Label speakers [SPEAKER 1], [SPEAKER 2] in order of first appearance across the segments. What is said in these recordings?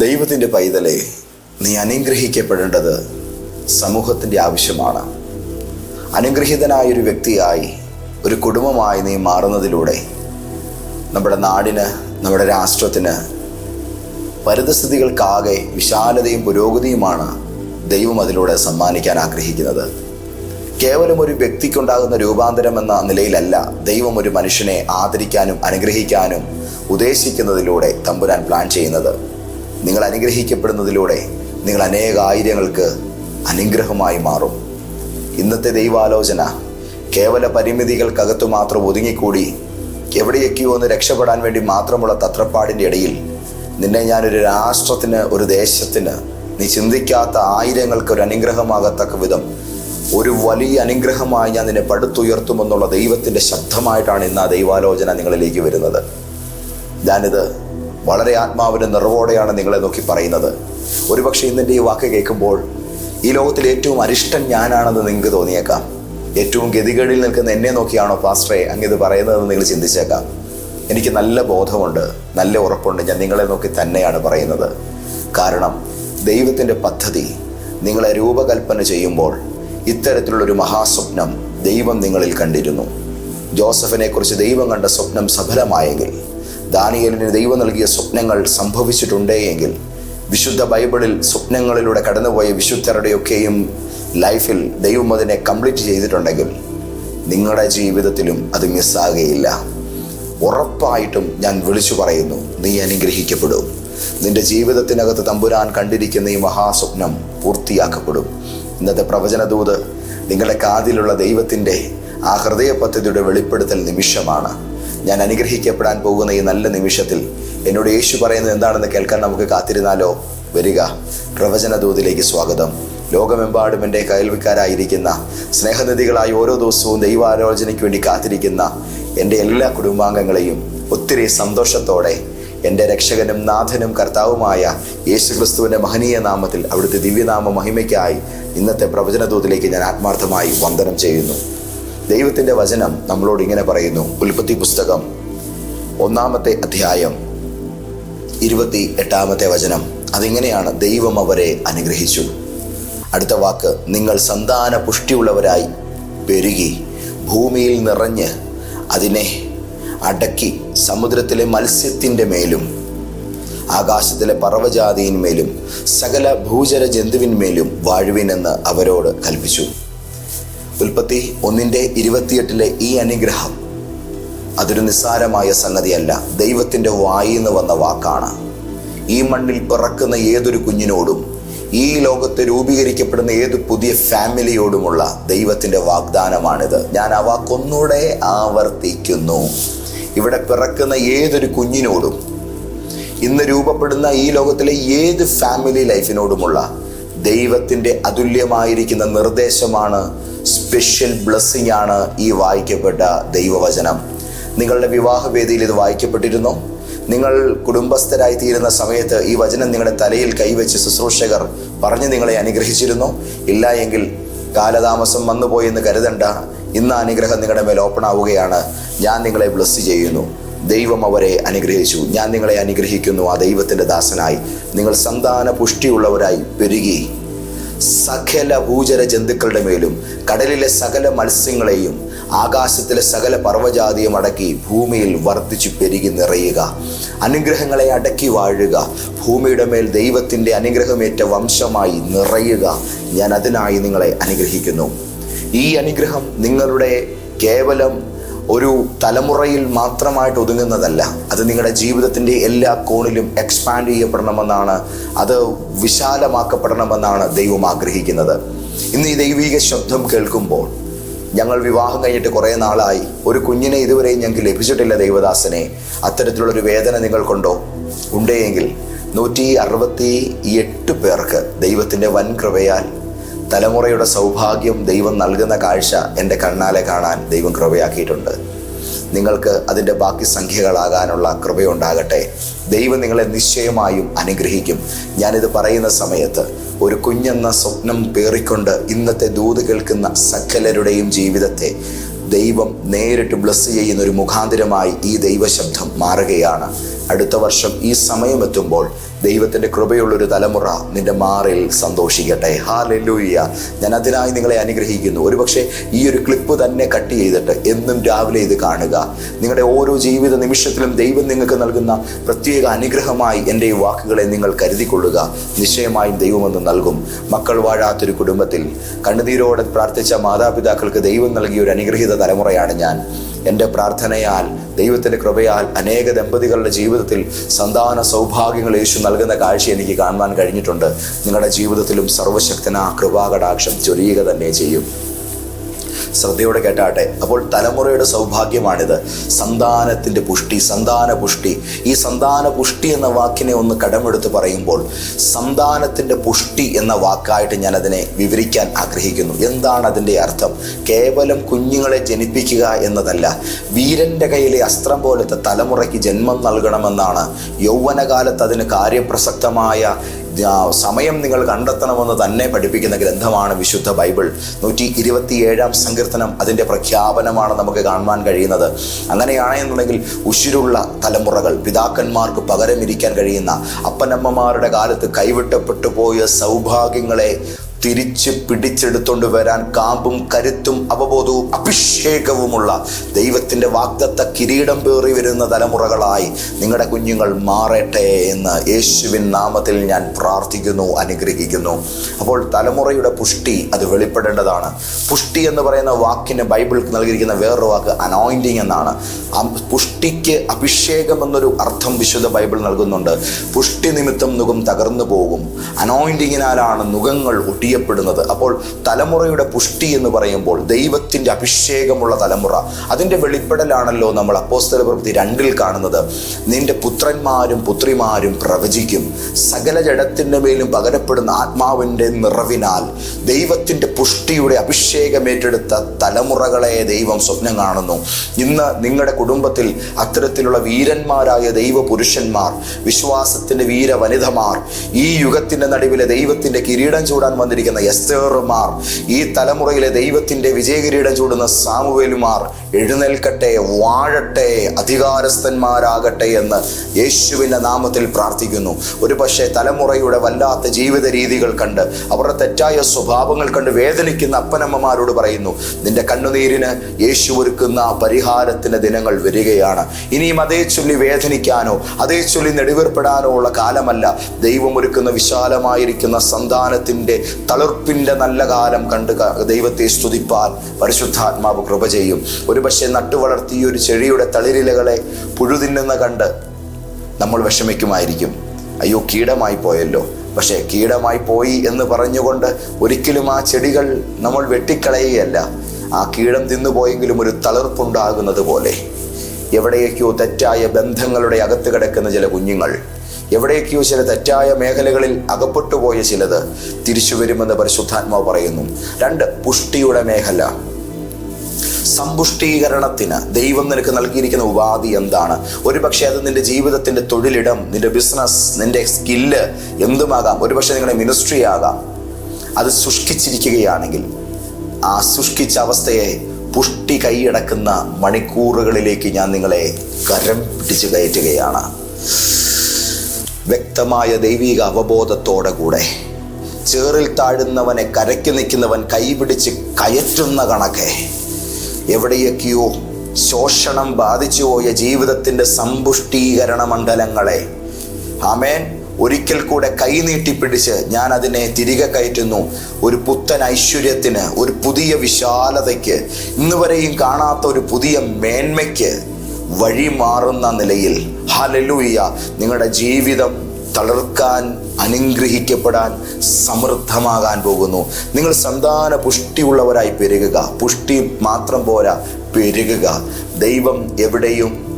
[SPEAKER 1] ദൈവത്തിന്റെ പൈതലെ നീ അനുഗ്രഹിക്കപ്പെടേണ്ടത് സമൂഹത്തിന്റെ ആവശ്യമാണ്. അനുഗ്രഹീതനായ ഒരു വ്യക്തിയായി ഒരു കുടുംബമായി നീ മാറുന്നതിലൂടെ നമ്മുടെ നാടിന് നമ്മുടെ രാഷ്ട്രത്തിന് പരിതസ്ഥിതികൾക്കാകെ വിശാലതയും പുരോഗതിയുമാണ് ദൈവം അതിലൂടെ സമ്മാനിക്കാൻ ആഗ്രഹിക്കുന്നത്. കേവലം ഒരു വ്യക്തിക്കുണ്ടാകുന്ന രൂപാന്തരം എന്ന നിലയിലല്ല ദൈവം ഒരു മനുഷ്യനെ ആദരിക്കാനും അനുഗ്രഹിക്കാനും ഉദ്ദേശിക്കുന്നതിലൂടെ തമ്പുരാൻ പ്ലാൻ ചെയ്യുന്നത്. നിങ്ങൾ അനുഗ്രഹിക്കപ്പെടുന്നതിലൂടെ നിങ്ങൾ അനേകായിരങ്ങൾക്ക് അനുഗ്രഹമായി മാറും. ഇന്നത്തെ ദൈവാലോചന കേവല പരിമിതികൾക്കകത്തു മാത്രം ഒതുങ്ങിക്കൂടി എവിടെയൊക്കെയോ ഒന്ന് രക്ഷപ്പെടാൻ വേണ്ടി മാത്രമുള്ള തത്രപ്പാടിന്റെ ഇടയിൽ നിന്നെ ഞാനൊരു രാഷ്ട്രത്തിന് ഒരു ദേശത്തിന് നീ ചിന്തിക്കാത്ത ആയിരങ്ങൾക്ക് ഒരു അനുഗ്രഹമാകത്തക്ക വിധം ഒരു വലിയ അനുഗ്രഹമായി ഞാൻ നിന്നെ പടുത്തുയർത്തുമെന്നുള്ള ദൈവത്തിന്റെ ശബ്ദമായിട്ടാണ് ഇന്ന് ആ ദൈവാലോചന നിങ്ങളിലേക്ക് വരുന്നത്. ഞാനിത് വളരെ ആത്മാവിന്റെ നിറവോടെയാണ് നിങ്ങളെ നോക്കി പറയുന്നത്. ഒരുപക്ഷെ ഇന്നിന്റെ ഈ വാക്ക് കേൾക്കുമ്പോൾ ഈ ലോകത്തിൽ ഏറ്റവും അരിഷ്ടൻ ഞാനാണെന്ന് നിങ്ങൾക്ക് തോന്നിയേക്കാം. ഏറ്റവും ഗതികേടിൽ നിൽക്കുന്ന എന്നെ നോക്കിയാണോ പാസ്റ്ററെ അങ്ങിത് പറയുന്നതെന്ന് നിങ്ങൾ ചിന്തിച്ചേക്കാം. എനിക്ക് നല്ല ബോധമുണ്ട് നല്ല ഉറപ്പുണ്ട് ഞാൻ നിങ്ങളെ നോക്കി തന്നെയാണ് പറയുന്നത്. കാരണം ദൈവത്തിന്റെ പദ്ധതി നിങ്ങളെ രൂപകൽപ്പന ചെയ്യുമ്പോൾ ഇത്തരത്തിലുള്ളൊരു മഹാസ്വപ്നം ദൈവം നിങ്ങളിൽ കണ്ടിരുന്നു. ജോസഫിനെക്കുറിച്ച് ദൈവം കണ്ട സ്വപ്നം സഫലമായെങ്കിൽ ദാനിയലിന് ദൈവം നൽകിയ സ്വപ്നങ്ങൾ സംഭവിച്ചിട്ടുണ്ടേ എങ്കിൽ വിശുദ്ധ ബൈബിളിൽ സ്വപ്നങ്ങളിലൂടെ കടന്നുപോയ വിശുദ്ധരുടെയൊക്കെയും ലൈഫിൽ ദൈവം അതിനെ കംപ്ലീറ്റ് ചെയ്തിട്ടുണ്ടെങ്കിൽ നിങ്ങളുടെ ജീവിതത്തിലും അത് മിസ്സാകുകയില്ല. ഉറപ്പായിട്ടും ഞാൻ വിളിച്ചു പറയുന്നു നീ അനുഗ്രഹിക്കപ്പെടും. നിന്റെ ജീവിതത്തിനകത്ത് തമ്പുരാൻ കണ്ടിരിക്കുന്ന ഈ മഹാസ്വപ്നം പൂർത്തിയാക്കപ്പെടും. ഇന്നത്തെ പ്രവചനദൂത് നിങ്ങളുടെ കാതിലുള്ള ദൈവത്തിന്റെ ആ ഹൃദയ പദ്ധതിയുടെ വെളിപ്പെടുത്തൽ നിമിഷമാണ്. ഞാൻ അനുഗ്രഹിക്കപ്പെടാൻ പോകുന്ന ഈ നല്ല നിമിഷത്തിൽ എന്നോട് യേശു പറയുന്നത് എന്താണെന്ന് കേൾക്കാൻ നമുക്ക് കാത്തിരുന്നാലോ? വരിക. പ്രവചനദൂതിലേക്ക് സ്വാഗതം. ലോകമെമ്പാടും എന്റെ കയൽവിക്കാരായിരിക്കുന്ന സ്നേഹനിധികളായി ഓരോ ദിവസവും ദൈവാലോചനയ്ക്ക് വേണ്ടി കാത്തിരിക്കുന്ന എന്റെ എല്ലാ കുടുംബാംഗങ്ങളെയും ഒത്തിരി സന്തോഷത്തോടെ എന്റെ രക്ഷകനും നാഥനും കർത്താവുമായ യേശു ക്രിസ്തുവിന്റെ മഹനീയ നാമത്തിൽ അവിടുത്തെ ദിവ്യനാമ മഹിമയ്ക്കായി ഇന്നത്തെ പ്രവചനദൂതിലേക്ക് ഞാൻ ആത്മാർത്ഥമായി വന്ദനം ചെയ്യുന്നു. ദൈവത്തിന്റെ വചനം നമ്മളോട് ഇങ്ങനെ പറയുന്നു. ഉൽപ്പത്തി പുസ്തകം ഒന്നാമത്തെ അധ്യായം ഇരുപത്തി എട്ടാമത്തെ വചനം. അതിങ്ങനെയാണ് ദൈവം അവരെ അനുഗ്രഹിച്ചു. അടുത്ത വാക്ക് നിങ്ങൾ സന്താന പുഷ്ടിയുള്ളവരായി പെരുകി ഭൂമിയിൽ നിറഞ്ഞ് അതിനെ അടക്കി സമുദ്രത്തിലെ മത്സ്യത്തിന്റെ മേലും ആകാശത്തിലെ പർവജാതിയിന്മേലും സകല ഭൂചര ജന്തുവിന്മേലും വാഴുവിനെന്ന് അവരോട് കൽപ്പിച്ചു. ഉൽപ്പത്തി ഒന്നിന്റെ ഇരുപത്തിയെട്ടിലെ ഈ അനുഗ്രഹം അതൊരു നിസ്സാരമായ സംഗതിയല്ല. ദൈവത്തിന്റെ വായിന്ന് വന്ന വാക്കാണ്. ഈ മണ്ണിൽ പിറക്കുന്ന ഏതൊരു കുഞ്ഞിനോടും ഈ ലോകത്ത് രൂപീകരിക്കപ്പെടുന്ന ഏത് പുതിയ ഫാമിലിയോടുമുള്ള ദൈവത്തിന്റെ വാഗ്ദാനമാണിത്. ഞാൻ ആ വാക്കൊന്നുകൂടെ ആവർത്തിക്കുന്നു. ഇവിടെ പിറക്കുന്ന ഏതൊരു കുഞ്ഞിനോടും ഇന്ന് രൂപപ്പെടുന്ന ഈ ലോകത്തിലെ ഏത് ഫാമിലി ലൈഫിനോടുമുള്ള ദൈവത്തിന്റെ അതുല്യമായിരിക്കുന്ന നിർദ്ദേശമാണ് സ്പെഷ്യൽ ബ്ലെസ്സിങ് ആണ് ഈ വായിക്കപ്പെട്ട ദൈവവചനം. നിങ്ങളുടെ വിവാഹവേദിയിൽ ഇത് വായിക്കപ്പെട്ടിരുന്നു. നിങ്ങൾ കുടുംബസ്ഥരായി തീരുന്ന സമയത്ത് ഈ വചനം നിങ്ങളുടെ തലയിൽ കൈവച്ച് ശുശ്രൂഷകർ പറഞ്ഞ് നിങ്ങളെ അനുഗ്രഹിച്ചിരുന്നു. ഇല്ല എങ്കിൽ കാലതാമസം വന്നുപോയെന്ന് കരുതണ്ട. ഇന്ന് അനുഗ്രഹം നിങ്ങളുടെ മേൽ ഓപ്പൺ ആവുകയാണ്. ഞാൻ നിങ്ങളെ ബ്ലസ് ചെയ്യുന്നു. ദൈവം അവരെ അനുഗ്രഹിച്ചു. ഞാൻ നിങ്ങളെ അനുഗ്രഹിക്കുന്നു. ആ ദൈവത്തിന്റെ ദാസനായി. നിങ്ങൾ സന്താന പുഷ്ടിയുള്ളവരായി പെരുകി. സകല ഭൂചര ജന്തുക്കളുടെ മേലും കടലിലെ സകല മത്സ്യങ്ങളെയും ആകാശത്തിലെ സകല പർവജാതിയും അടക്കി ഭൂമിയിൽ വർദ്ധിച്ചു പെരുകി നിറയുക. അനുഗ്രഹങ്ങളെ അടക്കി വാഴുക. ഭൂമിയുടെ മേൽ ദൈവത്തിന്റെ അനുഗ്രഹമേറ്റ വംശമായി നിറയുക. ഞാൻ അതിനായി നിങ്ങളെ അനുഗ്രഹിക്കുന്നു. ഈ അനുഗ്രഹം നിങ്ങളുടെ കേവലം ഒരു തലമുറയിൽ മാത്രമായിട്ട് ഒതുങ്ങുന്നതല്ല. അത് നിങ്ങളുടെ ജീവിതത്തിന്റെ എല്ലാ കോണിലും എക്സ്പാൻഡ് ചെയ്യപ്പെടണമെന്നാണ് അത് വിശാലമാക്കപ്പെടണമെന്നാണ് ദൈവം ആഗ്രഹിക്കുന്നത്. ഇന്ന് ഈ ദൈവിക ശബ്ദം കേൾക്കുമ്പോൾ ഞങ്ങൾ വിവാഹം കഴിഞ്ഞിട്ട് കുറേ നാളായി. ഒരു കുഞ്ഞിനെ ഇതുവരെയും ഞങ്ങൾക്ക് ലഭിച്ചിട്ടില്ല ദൈവദാസനെ. അത്തരത്തിലുള്ളൊരു വേദന നിങ്ങൾക്കുണ്ടോ? ഉണ്ടെങ്കിൽ നൂറ്റി അറുപത്തി എട്ട് പേർക്ക് ദൈവത്തിന്റെ വൻ കൃപയാൽ തലമുറയുടെ സൗഭാഗ്യം ദൈവം നൽകുന്ന കാഴ്ച എന്റെ കണ്ണാലെ കാണാൻ ദൈവം കൃപയാക്കിയിട്ടുണ്ട്. നിങ്ങൾക്ക് അതിന്റെ ബാക്കി സംഖ്യകളാകാനുള്ള കൃപയുണ്ടാകട്ടെ. ദൈവം നിങ്ങളെ നിശ്ചയമായും അനുഗ്രഹിക്കും. ഞാനിത് പറയുന്ന സമയത്ത് ഒരു കുഞ്ഞെന്ന സ്വപ്നം പേറിക്കൊണ്ട് ഇന്നത്തെ ദൂത് കേൾക്കുന്ന സകലരുടെയും ജീവിതത്തെ ദൈവം നേരിട്ട് ബ്ലസ് ചെയ്യുന്ന ഒരു മുഖാന്തിരമായി ഈ ദൈവശബ്ദം മാറുകയാണ്. അടുത്ത വർഷം ഈ സമയമെത്തുമ്പോൾ ദൈവത്തിന്റെ കൃപയുള്ളൊരു തലമുറ നിന്റെ മാറിൽ സന്തോഷിക്കട്ടെ. ഹാലെല്ലൂയ്യ ഞാൻ അതിനായി നിങ്ങളെ അനുഗ്രഹിക്കുന്നു. ഒരുപക്ഷെ ഈ ഒരു ക്ലിപ്പ് തന്നെ കട്ട് ചെയ്തിട്ട് എന്നും രാവിലെ ഇത് കാണുക. നിങ്ങളുടെ ഓരോ ജീവിത നിമിഷത്തിലും ദൈവം നിങ്ങൾക്ക് നൽകുന്ന പ്രത്യേക അനുഗ്രഹമായി എന്റെ ഈ വാക്കുകളെ നിങ്ങൾ കരുതിക്കൊള്ളുക. നിശ്ചയമായും ദൈവമെന്ന് നൽകും. മക്കൾ വാഴാത്തൊരു കുടുംബത്തിൽ കണ്ണുനീരോടെ പ്രാർത്ഥിച്ച മാതാപിതാക്കൾക്ക് ദൈവം നൽകിയ ഒരു അനുഗ്രഹീത തലമുറയാണ് ഞാൻ. എന്റെ പ്രാർത്ഥനയാൽ ദൈവത്തിന്റെ കൃപയാൽ അനേക ദമ്പതികളുടെ ജീവിതത്തിൽ സന്താന സൗഭാഗ്യങ്ങൾ യേശു നൽകുന്ന കാഴ്ച എനിക്ക് കാണുവാൻ കഴിഞ്ഞിട്ടുണ്ട്. നിങ്ങളുടെ ജീവിതത്തിലും സർവശക്തന കൃപാകടാക്ഷം ചൊരിയുക തന്നെ ചെയ്യും. ശ്രദ്ധയോടെ കേട്ടാട്ടെ. അപ്പോൾ തലമുറയുടെ സൗഭാഗ്യമാണിത്. സന്താനത്തിന്റെ പുഷ്ടി സന്താന പുഷ്ടി. ഈ സന്താന പുഷ്ടി എന്ന വാക്കിനെ ഒന്ന് കടമെടുത്ത് പറയുമ്പോൾ സന്താനത്തിന്റെ പുഷ്ടി എന്ന വാക്കായിട്ട് ഞാൻ അതിനെ വിവരിക്കാൻ ആഗ്രഹിക്കുന്നു. എന്താണ് അതിന്റെ അർത്ഥം? കേവലം കുഞ്ഞുങ്ങളെ ജനിപ്പിക്കുക എന്നതല്ല. വീരന്റെ കയ്യിലെ അസ്ത്രം പോലത്തെ തലമുറയ്ക്ക് ജന്മം നൽകണമെന്നാണ് യൗവനകാലത്ത് അതിന് കാര്യപ്രസക്തമായ സമയം നിങ്ങൾ കണ്ടെത്തണമെന്ന് തന്നെ പഠിപ്പിക്കുന്ന ഗ്രന്ഥമാണ് വിശുദ്ധ ബൈബിൾ. നൂറ്റി ഇരുപത്തിയേഴാം സങ്കീർത്തനം അതിന്റെ പ്രഖ്യാപനമാണ് നമുക്ക് കാണുവാൻ കഴിയുന്നത്. അങ്ങനെയാണെന്നുണ്ടെങ്കിൽ ഉശിരുള്ള തലമുറകൾ പിതാക്കന്മാർക്ക് പകരമിരിക്കാൻ കഴിയുന്ന അപ്പനമ്മമാരുടെ കാലത്ത് കൈവിട്ടപ്പെട്ടു പോയ സൗഭാഗ്യങ്ങളെ തിരിച്ച് പിടിച്ചെടുത്തോണ്ട് വരാൻ കാമ്പും കരുത്തും അവബോധവും അഭിഷേകവുമുള്ള ദൈവത്തിന്റെ വാഗ്ദത്ത കിരീടം പേറി വരുന്ന തലമുറകളായി നിങ്ങളുടെ കുഞ്ഞുങ്ങൾ മാറട്ടെ എന്ന് യേശുവിൻ നാമത്തിൽ ഞാൻ പ്രാർത്ഥിക്കുന്നു അനുഗ്രഹിക്കുന്നു. അപ്പോൾ തലമുറയുടെ പുഷ്ടി അത് വെളിപ്പെടേണ്ടതാണ്. പുഷ്ടി എന്ന് പറയുന്ന വാക്കിന് ബൈബിൾ നൽകിയിരിക്കുന്ന വേറൊരു വാക്ക് അനോയിന്റിങ് എന്നാണ്. പുഷ്ടിക്ക് അഭിഷേകം എന്നൊരു അർത്ഥം വിശുദ്ധ ബൈബിൾ നൽകുന്നുണ്ട്. പുഷ്ടി നിമിത്തം നുഖം തകർന്നു പോകും. അനോയിന്റിങ്ങിനാലാണ് നുഖങ്ങൾ ഒട്ടിയപ്പെടുന്നത് അപ്പോൾ തലമുറയുടെ പുഷ്ടി എന്ന് പറയുമ്പോൾ ദൈവത്തിന്റെ അഭിഷേകമുള്ള തലമുറ. അതിന്റെ വെളിപ്പെടലാണല്ലോ നമ്മൾ അപ്പോസ്തല പ്രവൃത്തി രണ്ടിൽ കാണുന്നത്. നിന്റെ പുത്രന്മാരും പുത്രിമാരും പ്രവചിക്കും. സകല ജഡത്തിന്റെ മേലും പകരപ്പെടുന്ന ആത്മാവിന്റെ നിറവിനാൽ ദൈവത്തിന്റെ പുഷ്ടിയുടെ അഭിഷേകം ഏറ്റെടുത്ത തലമുറകളെ ദൈവം സ്വപ്നം കാണുന്നു. ഇന്ന് നിങ്ങളുടെ കുടുംബത്തിൽ അത്തരത്തിലുള്ള വീരന്മാരായ ദൈവ പുരുഷന്മാർ വിശ്വാസത്തിന്റെ വീര വനിതമാർ ഈ യുഗത്തിന്റെ നടുവിലെ ദൈവത്തിന്റെ കിരീടം ചൂടാൻ എസ്തേറുമാർ ഈ തലമുറയിലെ ദൈവത്തിന്റെ വിജയകിരീടം ചൂടുന്ന സാമുവേലുമാർ എഴുന്നേൽക്കട്ടെ വാഴട്ടെ അധികാരസ്ഥന്മാരാകട്ടെ എന്ന് യേശുവിന്റെ നാമത്തിൽ പ്രാർത്ഥിക്കുന്നു. ഒരു പക്ഷേ തലമുറയുടെ വല്ലാത്ത ജീവിത രീതികൾ കണ്ട് അവരുടെ തെറ്റായ സ്വഭാവങ്ങൾ കണ്ട് വേദനിക്കുന്ന അപ്പനമ്മമാരോട് പറയുന്നു നിന്റെ കണ്ണുനീരിന് യേശു ഒരുക്കുന്ന പരിഹാരത്തിന്റെ ദിനങ്ങൾ വരികയാണ്. ഇനിയും അതേ ചൊല്ലി വേദനിക്കാനോ അതേ ചൊല്ലി നെടുവേർപ്പെടാനോ ഉള്ള കാലമല്ല. ദൈവം ഒരുക്കുന്ന വിശാലമായിരിക്കുന്ന സന്താനത്തിന്റെ തളിർപ്പിന്റെ നല്ല കാലം കണ്ട് ദൈവത്തെ സ്തുതിപ്പാൻ പരിശുദ്ധാത്മാവ് കൃപ ചെയ്യും. ഒരു പക്ഷേ നട്ടുവളർത്തിയ ഒരു ചെടിയുടെ തളിരിലകളെ പുഴുതിന്നുന്ന കണ്ട് നമ്മൾ വിഷമിക്കുമായിരിക്കും. അയ്യോ കീടമായി പോയല്ലോ. പക്ഷേ കീടമായി പോയി എന്ന് പറഞ്ഞുകൊണ്ട് ഒരിക്കലും ആ ചെടികൾ നമ്മൾ വെട്ടിക്കളയുകയല്ല. ആ കീടം തിന്നുപോയെങ്കിലും ഒരു തളിർപ്പുണ്ടാകുന്നത് പോലെ. എവിടെയൊക്കെയോ തെറ്റായ ബന്ധങ്ങളുടെ അകത്ത് കിടക്കുന്ന ചില കുഞ്ഞുങ്ങൾ എവിടെയൊക്കെയോ ചില തെറ്റായ മേഖലകളിൽ അകപ്പെട്ടുപോയ ചിലത് തിരിച്ചു വരുമെന്ന് പരിശുദ്ധാത്മാവ് പറയുന്നു. രണ്ട് പുഷ്ടിയുടെ മേഖല. സമ്പുഷ്ടീകരണത്തിന് ദൈവം നിനക്ക് നൽകിയിരിക്കുന്ന ഉപാധി എന്താണ്? ഒരുപക്ഷെ അത് നിന്റെ ജീവിതത്തിന്റെ തൊഴിലിടം നിന്റെ ബിസിനസ് നിന്റെ സ്കില്ല് എന്തുമാകാം? ഒരുപക്ഷെ നിങ്ങളുടെ മിനിസ്ട്രി ആകാം. അത് ശുഷ്കിച്ചിരിക്കുകയാണെങ്കിൽ ആ ശുഷ്കിച്ച അവസ്ഥയെ പുഷ്ടി കൈയടക്കുന്ന മണിക്കൂറുകളിലേക്ക് ഞാൻ നിങ്ങളെ കരം പിടിച്ചു കയറ്റുകയാണ്. വ്യക്തമായ ദൈവിക അവബോധത്തോടെ കൂടെ. ചേറിൽ താഴുന്നവനെ കരയ്ക്ക് നിൽക്കുന്നവൻ കൈപിടിച്ച് കയറ്റുന്ന കണക്കെ. എവിടെയൊക്കെയോ ശോഷണം ബാധിച്ചു പോയ ജീവിതത്തിന്റെ സമ്പുഷ്ടീകരണ മണ്ഡലങ്ങളെ. ആമേൻ. ഒരിക്കൽ കൂടെ കൈനീട്ടിപ്പിടിച്ച് ഞാൻ അതിനെ തിരികെ കയറ്റുന്നു. ഒരു പുത്തൻ ഐശ്വര്യത്തിന് ഒരു പുതിയ വിശാലതയ്ക്ക് ഇന്നുവരെയും കാണാത്ത ഒരു പുതിയ മേന്മയ്ക്ക്. വഴി മാറുന്ന നിലയിൽ ഹലലൂയ നിങ്ങളുടെ ജീവിതം തളർക്കാൻ അനുഗ്രഹിക്കപ്പെടാൻ സമൃദ്ധമാകാൻ പോകുന്നു. നിങ്ങൾ സന്താന പുഷ്ടിയുള്ളവരായി പെരുകുക. പുഷ്ടി മാത്രം പോരാ പെരുകുക. ദൈവം എവിടെയും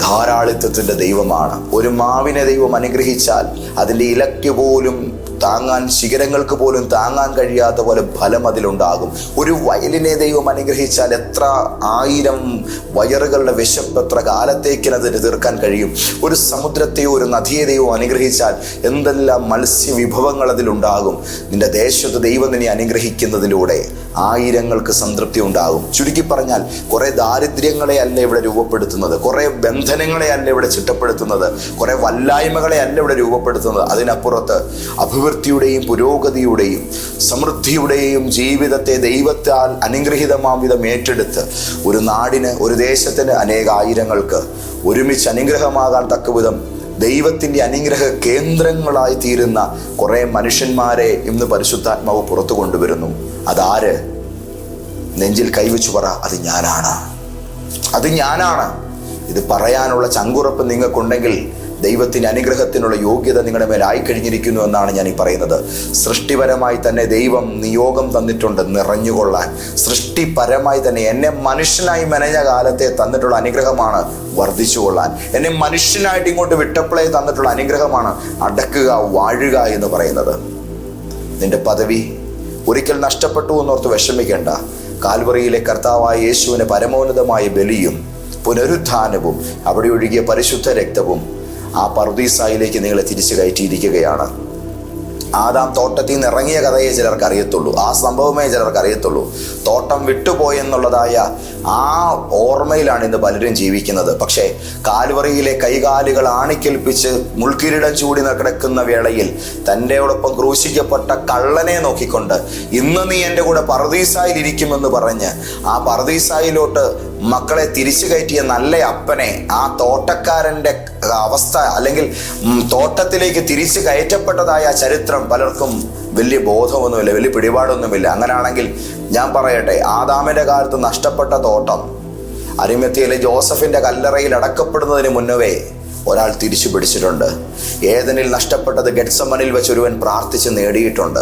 [SPEAKER 1] ധാരാളിത്വത്തിന്റെ ദൈവമാണ്. ഒരു മാവിനെ ദൈവം അനുഗ്രഹിച്ചാൽ അതിന്റെ ഇലയ്ക്ക് പോലും താങ്ങാൻ ശിഖരങ്ങൾക്ക് പോലും താങ്ങാൻ കഴിയാത്ത പോലെ ഫലം അതിലുണ്ടാകും. ഒരു വയലിനെ ദൈവം അനുഗ്രഹിച്ചാൽ എത്ര ആയിരം വയറുകളുടെ വിശപ്പ് എത്ര കാലത്തേക്കിന് അതിന് തീർക്കാൻ കഴിയും. ഒരു സമുദ്രത്തെയോ ഒരു നദിയെ ദൈവം അനുഗ്രഹിച്ചാൽ എന്തെല്ലാം മത്സ്യവിഭവങ്ങൾ അതിലുണ്ടാകും. നിന്റെ ദേശത്ത് ദൈവം നിന്നെ അനുഗ്രഹിക്കുന്നതിലൂടെ ആയിരങ്ങൾക്ക് സംതൃപ്തി ഉണ്ടാകും. ചുരുക്കി പറഞ്ഞാൽ കുറെ ദാരിദ്ര്യങ്ങളെ അല്ല ഇവിടെ രൂപപ്പെടുത്തുന്നത്. കുറെ ബന്ധനങ്ങളെ അല്ല ഇവിടെ ചിട്ടപ്പെടുത്തുന്നത്. കുറെ വല്ലായ്മകളെ അല്ല ഇവിടെ രൂപപ്പെടുത്തുന്നത്. അതിനപ്പുറത്ത് അഭിവൃദ്ധിയുടെയും പുരോഗതിയുടെയും സമൃദ്ധിയുടെയും ജീവിതത്തെ ദൈവത്താൽ അനുഗ്രഹിതമാം വിധം ഏറ്റെടുത്ത് ഒരു നാടിന് ഒരു ദേശത്തിന് അനേകായിരങ്ങൾക്ക് ഒരുമിച്ച് അനുഗ്രഹമാകാൻ തക്കവിധം ദൈവത്തിന്റെ അനുഗ്രഹ കേന്ദ്രങ്ങളായി തീരുന്ന കുറേ മനുഷ്യന്മാരെ ഇന്ന് പരിശുദ്ധാത്മാവ് പുറത്തു കൊണ്ടുവരുന്നു. അതാര്? നെഞ്ചിൽ കൈവച്ചു പറ അത് ഞാനാണ്. അത് ഞാനാണ്. ഇത് പറയാനുള്ള ചങ്കുറപ്പ് നിങ്ങൾക്കുണ്ടെങ്കിൽ ദൈവത്തിന്റെ അനുഗ്രഹത്തിനുള്ള യോഗ്യത നിങ്ങളുടെ മേലായി കഴിഞ്ഞിരിക്കുന്നു എന്നാണ് ഞാൻ ഈ പറയുന്നത്. സൃഷ്ടിപരമായി തന്നെ ദൈവം നിയോഗം തന്നിട്ടുണ്ട് നിറഞ്ഞുകൊള്ളാൻ. സൃഷ്ടിപരമായി തന്നെ എന്നെ മനുഷ്യനായി മെനഞ്ഞ കാലത്തെ തന്നിട്ടുള്ള അനുഗ്രഹമാണ് വർദ്ധിച്ചുകൊള്ളാൻ. എന്നെ മനുഷ്യനായിട്ട് ഇങ്ങോട്ട് വിട്ടപ്പോഴേ തന്നിട്ടുള്ള അനുഗ്രഹമാണ് അടക്കുക വാഴുക എന്ന് പറയുന്നത്. നിന്റെ പദവി ഒരിക്കൽ നഷ്ടപ്പെട്ടു എന്നോർത്ത് വിഷമിക്കേണ്ട. കാൽവറിയിലെ കർത്താവായ യേശുവിന് പരമോന്നതമായ ബലിയും പുനരുത്ഥാനവും അവിടെ ഒഴുകിയ പരിശുദ്ധ രക്തവും ആ പർദീസായിലേക്ക് നിങ്ങളെ തിരിച്ചു കയറ്റിയിരിക്കുകയാണ്. ആദാം തോട്ടത്തിൽ നിന്ന് ഇറങ്ങിയ കഥയെ ചിലർക്ക് അറിയത്തുള്ളൂ. ആ സംഭവമേ ചിലർക്ക് അറിയത്തുള്ളൂ. തോട്ടം വിട്ടുപോയെന്നുള്ളതായ ആ ഓർമ്മയിലാണ് ഇന്ന് പലരും ജീവിക്കുന്നത്. പക്ഷേ കാൽവറിയിലെ കൈകാലുകൾ ആണിക്കേൽപ്പിച്ച് മുൾക്കിരീടം ചൂടി കിടക്കുന്ന വേളയിൽ തന്റെയോടൊപ്പം ക്രൂശിക്കപ്പെട്ട കള്ളനെ നോക്കിക്കൊണ്ട് ഇന്ന് നീ എന്റെ കൂടെ പർദീസായിൽ ഇരിക്കുമെന്ന് പറഞ്ഞ് ആ പർദീസായിലോട്ട് മക്കളെ തിരിച്ചു കയറ്റിയ നല്ല അപ്പനെ ആ തോട്ടക്കാരന്റെ അവസ്ഥ അല്ലെങ്കിൽ തോട്ടത്തിലേക്ക് തിരിച്ചു കയറ്റപ്പെട്ടതായ ചരിത്രം പലർക്കും വലിയ ബോധമൊന്നുമില്ല വലിയ പിടിപാടൊന്നുമില്ല. അങ്ങനെയാണെങ്കിൽ ഞാൻ പറയട്ടെ ആദാമിന്റെ കാലത്ത് നഷ്ടപ്പെട്ട തോട്ടം അരിമത്തിയിലെ ജോസഫിന്റെ കല്ലറയിൽ അടക്കപ്പെടുന്നതിന് മുന്നവേ ഒരാൾ തിരിച്ചു പിടിച്ചിട്ടുണ്ട്. ഏതനിൽ നഷ്ടപ്പെട്ടത് ഗഡ്സമനിൽ വെച്ച് ഒരുവൻ പ്രാർത്ഥിച്ച് നേടിയിട്ടുണ്ട്.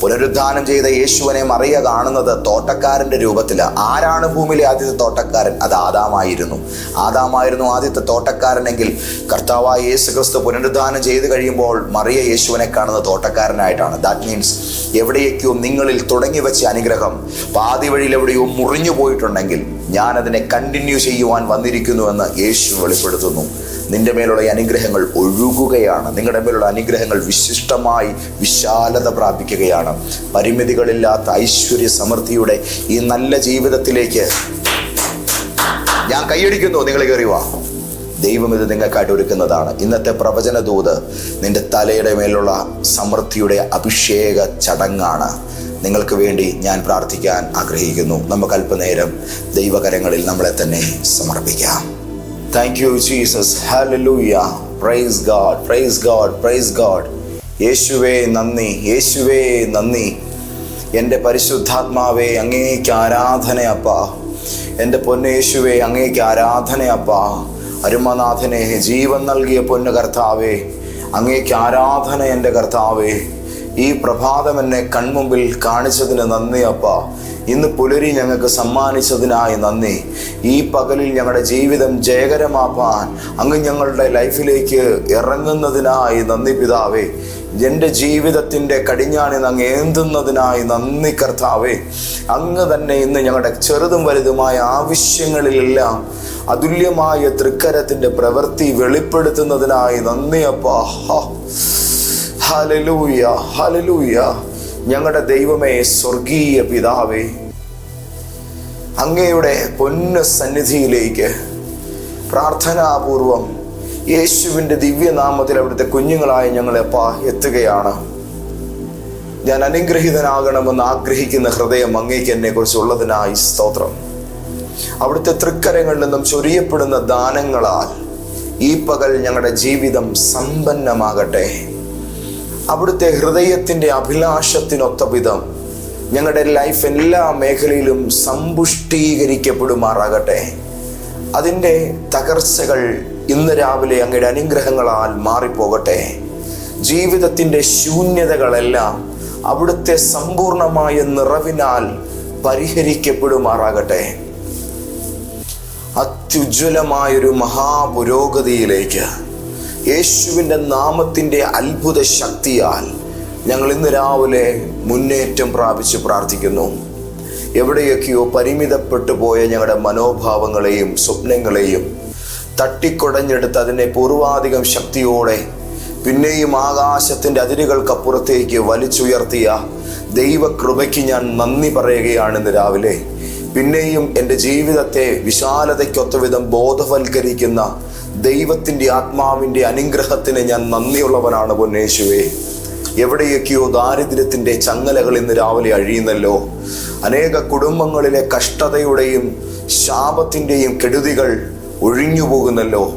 [SPEAKER 1] പുനരുദ്ധാനം ചെയ്ത യേശുവിനെ മറിയ കാണുന്നത് തോട്ടക്കാരന്റെ രൂപത്തിൽ ആരാണ് ഭൂമിയിലെ ആദ്യത്തെ തോട്ടക്കാരൻ? അത് ആദാമായിരുന്നു. ആദാമായിരുന്നു ആദ്യത്തെ തോട്ടക്കാരനെങ്കിൽ കർത്താവായ യേശു ക്രിസ്തു പുനരുദ്ധാനം ചെയ്ത് കഴിയുമ്പോൾ മറിയ യേശുവിനെ കാണുന്ന തോട്ടക്കാരനായിട്ടാണ്. ദാറ്റ് മീൻസ് എവിടെയൊക്കെയോ നിങ്ങളിൽ തുടങ്ങി വെച്ച അനുഗ്രഹം. പാതി വഴിയിൽ എവിടെയോ മുറിഞ്ഞു പോയിട്ടുണ്ടെങ്കിൽ ഞാൻ അതിനെ കണ്ടിന്യൂ ചെയ്യുവാൻ വന്നിരിക്കുന്നു എന്ന് യേശു വെളിപ്പെടുത്തുന്നു. നിന്റെ മേലുള്ള അനുഗ്രഹങ്ങൾ ഒഴുകുകയാണ്. നിങ്ങളുടെ മേലുള്ള അനുഗ്രഹങ്ങൾ വിശിഷ്ടമായി വിശാലത പ്രാപിക്കുകയാണ്. പരിമിതികളില്ലാത്ത ഐശ്വര്യ സമൃദ്ധിയുടെ ഈ നല്ല ജീവിതത്തിലേക്ക് ഞാൻ കൈയടിക്കുന്നു. നിങ്ങൾ കയറി വാ. ദൈവം ഇത് നിങ്ങൾക്കായിട്ട് ഒരുക്കുന്നതാണ് ഇന്നത്തെ പ്രവചന ദൂത് നിന്റെ തലയുടെ മേലുള്ള സമൃദ്ധിയുടെ അഭിഷേക ചടങ്ങാണ്. നിങ്ങൾക്ക് വേണ്ടി ഞാൻ പ്രാർത്ഥിക്കാൻ ആഗ്രഹിക്കുന്നു. നമുക്ക് അല്പനേരം ദൈവകരങ്ങളിൽ നമ്മളെ തന്നെ സമർപ്പിക്കാം. Thank you Jesus hallelujah praise God praise God praise God യേശുവേ നന്ദി. യേശുവേ നന്ദി. എന്റെ പരിശുദ്ധാത്മാവേ അങ്ങേക്ക് ആരാധനയപ്പ. എന്റെ പൊന്നേശുവേ അങ്ങേക്ക് ആരാധനയപ്പ. അരുമനാഥനെ ജീവൻ നൽകിയ പൊന്നു കർത്താവേ അങ്ങേക്ക് ആരാധന എന്റെ കർത്താവേ. ഈ പ്രഭാതം എന്നെ കൺമുമ്പിൽ കാണിച്ചതിന് നന്ദി അപ്പ. ഇന്ന് പുലരി ഞങ്ങൾക്ക് സമ്മാനിച്ചതിനായി നന്ദി. ഈ പകലിൽ ഞങ്ങളുടെ ജീവിതം ജയകരമാക്കാൻ അങ്ങ് ഞങ്ങളുടെ ലൈഫിലേക്ക് ഇറങ്ങുന്നതിനായി നന്ദി പിതാവേ. എന്റെ ജീവിതത്തിന്റെ കടിഞ്ഞാണിന്ന് അങ്ങ് ഏന്തുന്നതിനായി നന്ദി കർത്താവേ. അങ്ങ് തന്നെ ഇന്ന് ഞങ്ങളുടെ ചെറുതും വലുതുമായ ആവശ്യങ്ങളിലെല്ലാം അതുല്യമായ തൃക്കരത്തിന്റെ പ്രവൃത്തി വെളിപ്പെടുത്തുന്നതിനായി നന്ദി അപ്പാ. ഹലലൂയ ഹലലൂയ ഞങ്ങളുടെ ദൈവമേ സ്വർഗീയ പിതാവേ. അങ്ങയുടെ പൊന്ന സന്നിധിയിലേക്ക് പ്രാർത്ഥനാപൂർവം യേശുവിന്റെ ദിവ്യനാമത്തിൽ അവിടുത്തെ കുഞ്ഞുങ്ങളായി ഞങ്ങളെപ്പാ എത്തുകയാണ്. ഞാൻ അനുഗ്രഹീതനാകണമെന്ന് ആഗ്രഹിക്കുന്ന ഹൃദയം അങ്ങേക്ക് എന്നെ കുറിച്ചുള്ളതിനായി സ്തോത്രം. അവിടുത്തെ തൃക്കരങ്ങളിൽ നിന്നും ചൊരിയപ്പെടുന്ന ദാനങ്ങളാൽ ഈ പകൽ ഞങ്ങളുടെ ജീവിതം സമ്പന്നമാകട്ടെ. അവിടുത്തെ ഹൃദയത്തിന്റെ അഭിലാഷത്തിനൊത്ത വിധം ഞങ്ങളുടെ ലൈഫ് എല്ലാ മേഖലയിലും സമ്പുഷ്ടീകരിക്കപ്പെടുമാറാകട്ടെ. അതിന്റെ തകർച്ചകൾ ഇന്ന് രാവിലെ അങ്ങയുടെ അനുഗ്രഹങ്ങളാൽ മാറിപ്പോകട്ടെ. ജീവിതത്തിന്റെ ശൂന്യതകളെല്ലാം അവിടുത്തെ സമ്പൂർണമായ നിറവിനാൽ പരിഹരിക്കപ്പെടുമാറാകട്ടെ. അത്യുജ്വലമായൊരു മഹാപുരോഗതിയിലേക്ക് യേശുവിന്റെ നാമത്തിന്റെ അത്ഭുത ശക്തിയാൽ ഞങ്ങൾ ഇന്ന് രാവിലെ മുന്നേറ്റം പ്രാപിച്ച് പ്രാർത്ഥിക്കുന്നു. എവിടെയൊക്കെയോ പരിമിതപ്പെട്ടു പോയ ഞങ്ങളുടെ മനോഭാവങ്ങളെയും സ്വപ്നങ്ങളെയും തട്ടിക്കൊടഞ്ഞെടുത്ത് അതിനെ പൂർവാധികം ശക്തിയോടെ പിന്നെയും ആകാശത്തിന്റെ അതിരുകൾക്കപ്പുറത്തേക്ക് വലിച്ചുയർത്തിയ ദൈവകൃപയ്ക്ക് ഞാൻ നന്ദി പറയുകയാണ് ഇന്ന് രാവിലെ. പിന്നെയും എന്റെ ജീവിതത്തെ വിശാലതയ്ക്കൊത്ത വിധം ബോധവൽക്കരിക്കുന്ന ദൈവത്തിന്റെ ആത്മാവിന്റെ അനുഗ്രഹത്തിന് ഞാൻ നന്ദിയുള്ളവനാണ് പൊന്നേശുവേ എവിടെയൊക്കെയോ ദാരിദ്ര്യത്തിന്റെ ചങ്ങലകൾ ഇന്ന് രാവിലെ അഴിയുന്നല്ലോ. അനേക കുടുംബങ്ങളിലെ കഷ്ടതയുടെയും ശാപത്തിന്റെയും കെടുതികൾ ഒഴിഞ്ഞു പോകുന്നല്ലോ.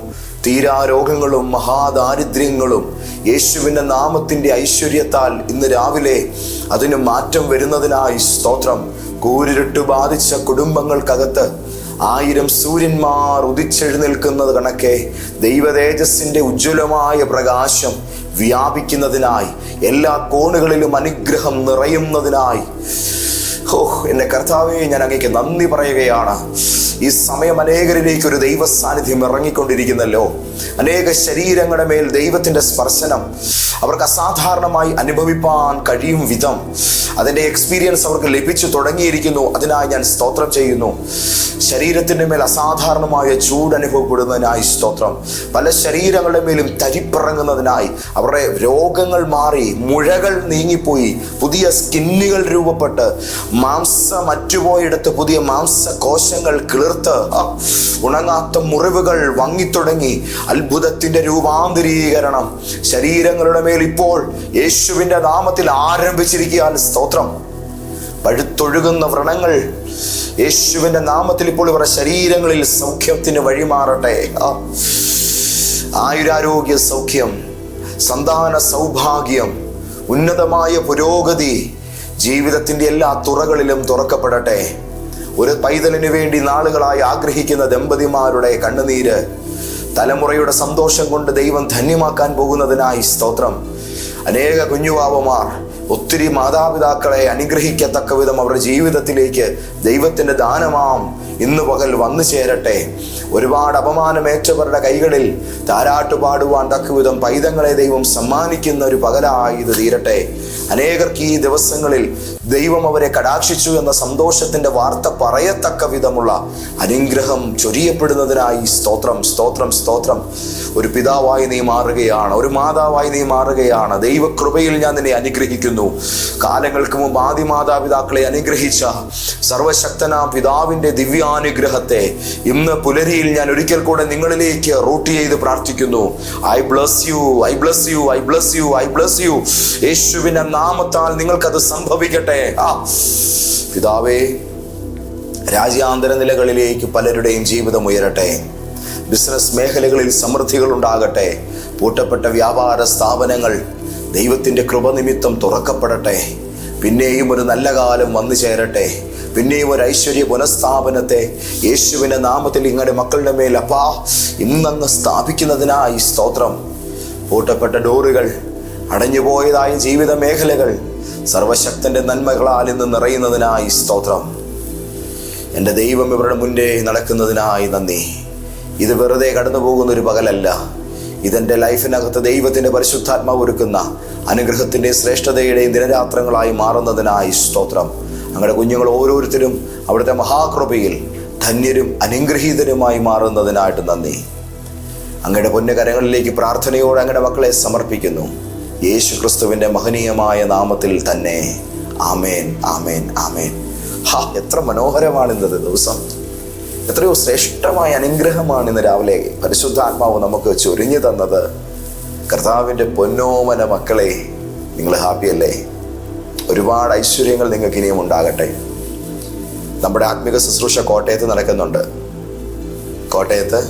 [SPEAKER 1] തീരാരോഗങ്ങളും മഹാദാരിദ്ര്യങ്ങളും യേശുവിന്റെ നാമത്തിന്റെ ഐശ്വര്യത്താൽ ഇന്ന് രാവിലെ അതിന് മാറ്റം വരുന്നതിനായി സ്തോത്രം. കൂരിരുട്ട് ബാധിച്ച കുടുംബങ്ങൾക്കകത്ത് ആയിരം സൂര്യന്മാർ ഉദിച്ചെഴുന്നേൽക്കുന്നത് കണക്കെ ദൈവതേജസ്സിന്റെ ഉജ്ജ്വലമായ പ്രകാശം വ്യാപിക്കുന്നതിനായി എല്ലാ കോണുകളിലും അനുഗ്രഹം നിറയുന്നതിനായി. ഓ എന്റെ കർത്താവെ ഞാൻ അങ്ങേക്ക് നന്ദി പറയുകയാണ്. ഈ സമയം അനേകരിലേക്ക് ഒരു ദൈവ സാന്നിധ്യം ഇറങ്ങിക്കൊണ്ടിരിക്കുന്നല്ലോ. അനേക ശരീരങ്ങളുടെ മേൽ ദൈവത്തിന്റെ സ്പർശനം അവർക്ക് അസാധാരണമായി അനുഭവിപ്പാൻ കഴിയും വിധം. അതിന്റെ എക്സ്പീരിയൻസ് അവർക്ക് ലഭിച്ചു തുടങ്ങിയിരിക്കുന്നു. അതിനായി ഞാൻ സ്തോത്രം ചെയ്യുന്നു. ശരീരത്തിന്റെ മേൽ അസാധാരണമായ ചൂട് അനുഭവപ്പെടുന്നതിനായി സ്തോത്രം. പല ശരീരങ്ങളുടെ മേലും തരിപ്പിറങ്ങുന്നതിനായി അവരുടെ രോഗങ്ങൾ മാറി മുഴകൾ നീങ്ങിപ്പോയി പുതിയ സ്കിന്നുകൾ രൂപപ്പെട്ട് മാംസം അറ്റുപോയിടത്ത് പുതിയ മാംസ കോശങ്ങൾ കിളിർത്ത് ഉണങ്ങാത്ത മുറിവുകൾ വങ്ങിത്തുടങ്ങി അത്ഭുതത്തിന്റെ രൂപാന്തരീകരണം. ശരീരങ്ങളുടെ മേൽ ഇപ്പോൾ യേശുവിന്റെ നാമത്തിൽ ആരംഭിച്ചിരിക്കാൻ സ്തോത്രം. പഴുത്തൊഴുകുന്ന വ്രണങ്ങൾ യേശുവിന്റെ നാമത്തിൽ ഇപ്പോൾ ഇവരുടെ ശരീരങ്ങളിൽ സൗഖ്യത്തിന് വഴിമാറട്ടെ. ആയുരാരോഗ്യ സൗഖ്യം സന്താന സൗഭാഗ്യം ഉന്നതമായ പുരോഗതി ജീവിതത്തിന്റെ എല്ലാ തുറകളിലും തുറക്കപ്പെടട്ടെ. ഒരു പൈതലിനു വേണ്ടി നാളുകളായി ആഗ്രഹിക്കുന്ന ദമ്പതിമാരുടെ കണ്ണുനീര് തലമുറയുടെ സന്തോഷം കൊണ്ട് ദൈവം ധന്യമാക്കാൻ പോകുന്നതിനായി സ്തോത്രം. അനേക കുഞ്ഞുവാവമാർ ഒത്തിരി മാതാപിതാക്കളെ അനുഗ്രഹിക്കത്തക്ക വിധം അവരുടെ ജീവിതത്തിലേക്ക് ദൈവത്തിന്റെ ദാനമാം ഇന്ന് പകൽ വന്നു ചേരട്ടെ. ഒരുപാട് അപമാനമേറ്റവരുടെ കൈകളിൽ താരാട്ട് പാടുവാൻ തക്കവിധം പൈതങ്ങളെ ദൈവം സമ്മാനിക്കുന്ന ഒരു പകലായി ഇത് തീരട്ടെ. അനേകർക്ക് ഈ ദിവസങ്ങളിൽ ദൈവം അവരെ കടാക്ഷിച്ചു എന്ന സന്തോഷത്തിന്റെ വാർത്ത പറയത്തക്ക വിധമുള്ള അനുഗ്രഹം ചൊരിയപ്പെടുന്നതിനായി സ്തോത്രം സ്തോത്രം സ്തോത്രം. ഒരു പിതാവായി നീ മാറുകയാണ് ഒരു മാതാവായി നീ മാറുകയാണ്. ദൈവകൃപയിൽ ഞാൻ നിന്നെ അനുഗ്രഹിക്കുന്നു. കാലങ്ങൾക്ക് മുമ്പ് ആദ്യ മാതാപിതാക്കളെ അനുഗ്രഹിച്ച സർവശക്തനാ പിതാവിന്റെ ദിവ്യാനുഗ്രഹത്തെ ഇന്ന് പുലരിയിൽ ഞാൻ ഒരിക്കൽ കൂടെ നിങ്ങളിലേക്ക് റൂട്ട് ചെയ്ത് പ്രാർത്ഥിക്കുന്നു. I bless you I bless you I bless you I bless you. യേശുവിന്റെ നാമത്താൽ നിങ്ങൾക്കത് സംഭവിക്കട്ടെ. ആ. പിതാവേ രാജ്യാന്തര നിലകളിലേക്ക് പലരുടെയും ജീവിതം ഉയരട്ടെ. ബിസിനസ് മേഖലകളിൽ സമൃദ്ധികൾ ഉണ്ടാകട്ടെ. പൂട്ടപ്പെട്ട വ്യാപാര സ്ഥാപനങ്ങൾ ദൈവത്തിന്റെ കൃപനിമിത്തം തുറക്കപ്പെടട്ടെ. പിന്നെയും ഒരു നല്ല കാലം വന്നു ചേരട്ടെ. പിന്നെയും ഒരു ഐശ്വര്യ പുനഃസ്ഥാപനത്തെ യേശുവിന്റെ നാമത്തിൽ ഇങ്ങടെ മക്കളുടെ മേൽ അപ്പാ ഇന്നങ്ങ് സ്ഥാപിക്കുന്നതിനായി സ്തോത്രം. പൂട്ടപ്പെട്ട ഡോറുകൾ അടഞ്ഞുപോയതായ ജീവിത മേഖലകൾ സർവശക്തന്റെ നന്മകളാൽ ഇന്ന് നിറയുന്നതിനായി സ്തോത്രം. എന്റെ ദൈവം ഇവരുടെ മുന്നേ നടക്കുന്നതിനായി നന്ദി. ഇത് വെറുതെ കടന്നു പോകുന്ന ഒരു പകലല്ല. ഇതെന്റെ ലൈഫിനകത്ത് ദൈവത്തിന്റെ പരിശുദ്ധാത്മാവ് ഒരുക്കുന്ന അനുഗ്രഹത്തിന്റെ ശ്രേഷ്ഠതയുടെയും ദിനരാത്രങ്ങളായി മാറുന്നതിനായി സ്തോത്രം. അങ്ങനെ കുഞ്ഞുങ്ങൾ ഓരോരുത്തരും അവിടുത്തെ മഹാകൃപയിൽ ധന്യരും അനുഗ്രഹീതരുമായി മാറുന്നതിനായിട്ട് നന്ദി. അങ്ങയുടെ പൊന്നുകരങ്ങളിലേക്ക് പ്രാർത്ഥനയോടെ അങ്ങയുടെ മക്കളെ സമർപ്പിക്കുന്നു. യേശു ക്രിസ്തുവിന്റെ മഹനീയമായ നാമത്തിൽ തന്നെ. ആമേൻ ആമേൻ ആമേൻ. ഹാ എത്ര മനോഹരമാണ് ഇന്നത്തെ ദിവസം. എത്രയോ ശ്രേഷ്ഠമായ അനുഗ്രഹമാണ് ഇന്ന് രാവിലെ പരിശുദ്ധാത്മാവ് നമുക്ക് ചൊരിഞ്ഞു തന്നത്. കർത്താവിന്റെ പൊന്നോമന മക്കളെ നിങ്ങൾ ഹാപ്പിയല്ലേ ഒരുപാട് ഐശ്വര്യങ്ങൾ നിങ്ങൾക്ക് ഇനിയും ഉണ്ടാകട്ടെ. നമ്മുടെ ആത്മിക ശുശ്രൂഷ കോട്ടയത്ത് നടക്കുന്നുണ്ട്. കോട്ടയത്ത്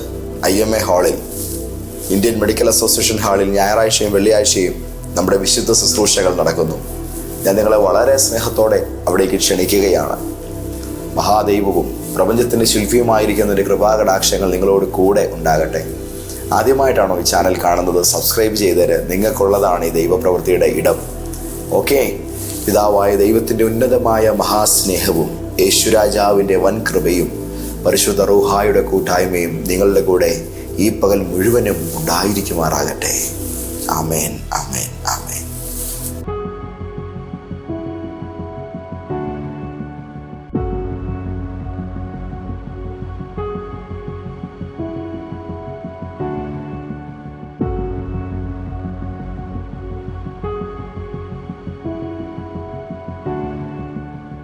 [SPEAKER 1] ഐ എം എ ഹാളിൽ ഇന്ത്യൻ മെഡിക്കൽ അസോസിയേഷൻ ഹാളിൽ ഞായറാഴ്ചയും വെള്ളിയാഴ്ചയും നമ്മുടെ വിശുദ്ധ ശുശ്രൂഷകൾ നടക്കുന്നു. ഞാൻ നിങ്ങളെ വളരെ സ്നേഹത്തോടെ അവിടേക്ക് ക്ഷണിക്കുകയാണ്. മഹാദൈവവും പ്രപഞ്ചത്തിന്റെ ശില്പിയുമായിരിക്കുന്ന ഒരു കൃപാകടാക്ഷങ്ങൾ നിങ്ങളോട് കൂടെ ഉണ്ടാകട്ടെ. ആദ്യമായിട്ടാണോ ഈ ചാനൽ കാണുന്നത് സബ്സ്ക്രൈബ് ചെയ്തത് നിങ്ങൾക്കുള്ളതാണ് ഈ ദൈവപ്രവൃത്തിയുടെ ഇടം. ഓക്കെ. പിതാവായ ദൈവത്തിന്റെ ഉന്നതമായ മഹാസ്നേഹവും യേശുരാജാവിന്റെ വൻ കൃപയും പരിശുദ്ധ റൂഹായുടെ കൂട്ടായ്മയും നിങ്ങളുടെ കൂടെ ഈ പകൽ മുഴുവനും ഉണ്ടായിരിക്കുമാറാകട്ടെ. ആമേൻ ആമേൻ ആമേൻ